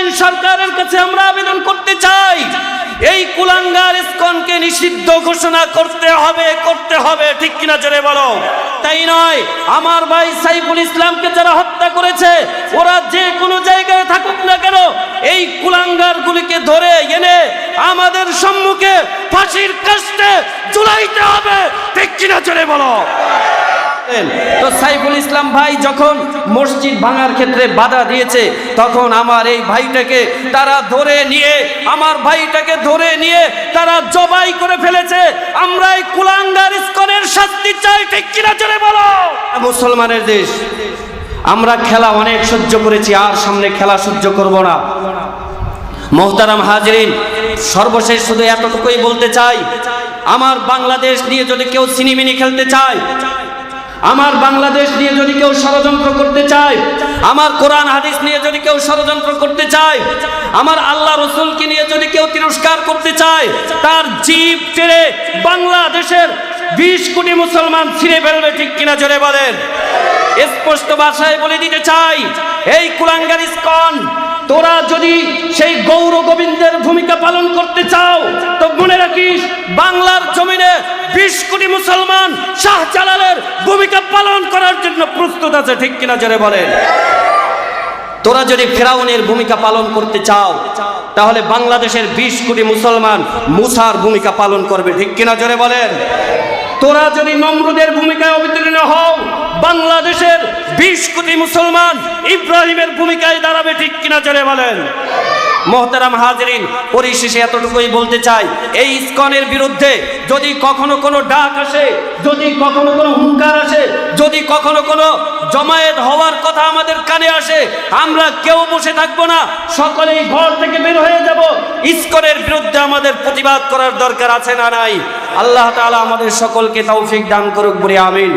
অন্তর্বর্তীকালীন সরকারের কাছে আমরা আবেদন করতে চাই। এই কুলাঙ্গার ইস্কনকে নিষিদ্ধ ঘোষণা করতে হবে করতে হবে। ঠিক কিনা জোরে বলো? তাই নয়, আমার ভাই সাইফুল ইসলামকে যারা হত্যা করেছে, ওরা যে কোনো জায়গায় থাকুক না কেন, এই কুলাঙ্গার গুলিকে ধরে এনে আমাদের সম্মুখে ফাঁসির কাস্টে ঝুলাইতে হবে। ঠিক কিনা জোরে বলো? তো সাইফুল ইসলাম ভাই যখন মসজিদ ভাঙার ক্ষেত্রে বাধা দিয়েছে, তখন আমার এই ভাইটাকে তারা ধরে নিয়ে, আমার ভাইটাকে ধরে নিয়ে তারা জবাই করে ফেলেছে। আমরা এই কুলাঙ্গার ইস্কনের শাস্তি চাই, ঠিক কিনা চলে বলো? মুসলমানের দেশ, আমরা খেলা অনেক সহ্য করেছি, আর সামনে খেলা সহ্য করব না। মোহতারাম হাজরিন, সর্বশেষ শুধু এতটুকুই বলতে চাই, আমার বাংলাদেশ নিয়ে যদি কেউ সিনেমিনি খেলতে চায় আমার বাংলাদেশ নিয়ে যদি কেউ ষড়যন্ত্র করতে চায়, আমার কোরআন হাদিস নিয়ে যদি কেউ ষড়যন্ত্র করতে চায়, আমার আল্লাহ রসুলকে নিয়ে যদি কেউ তিরস্কার করতে চায়, তার জীব টেনে বাংলাদেশের বিশ কোটি মুসলমান ছিঁড়ে ফেলবে ঠিক কিনা জোরে বলেন। স্পষ্ট ভাষায় বলে দিতে চাই, এই কুলাঙ্গার ইস্কন, তোরা যদি সেই গৌর গোবিন্দের ভূমিকা পালন করতে চাও, তো মনে রাখিস বাংলার জমিনে বিশ কোটি মুসলমান শাহ জালালের ভূমিকা পালন করার জন্য প্রস্তুত আছে ঠিক কিনা জোরে বলেন? তোরা যদি ফেরাউনের ভূমিকা পালন করতে চাও তাহলে বাংলাদেশের বিশ কোটি মুসলমান মুসার ভূমিকা পালন করবে ঠিক কিনা জোরে বলেন? তোরা যদি নমরুদের ভূমিকায় অবতীর্ণ হও বাংলাদেশের বিশ কোটি মুসলমান ইব্রাহিমের ভূমিকায় দাঁড়াবে ঠিক কিনা জোরে বলেন? মোহতারাম হাজরিন, পরিশেষে এতটুকুই বলতে চাই, এই ইস্কনের বিরুদ্ধে যদি কখনো কোনো ডাক আসে, যদি কখনো কোনো হুঙ্কার আসে, যদি কখনো কোনো জমায়েত হওয়ার কথা আমাদের কানে আসে, আমরা কেউ বসে থাকব না, সকলেই ঘর থেকে বের হয়ে যাব। ইস্কনের বিরুদ্ধে আমাদের প্রতিবাদ করার দরকার আছে না নাই? আল্লাহ তাআলা আমাদের সকলকে তৌফিক দান করুক বলে, আমিন।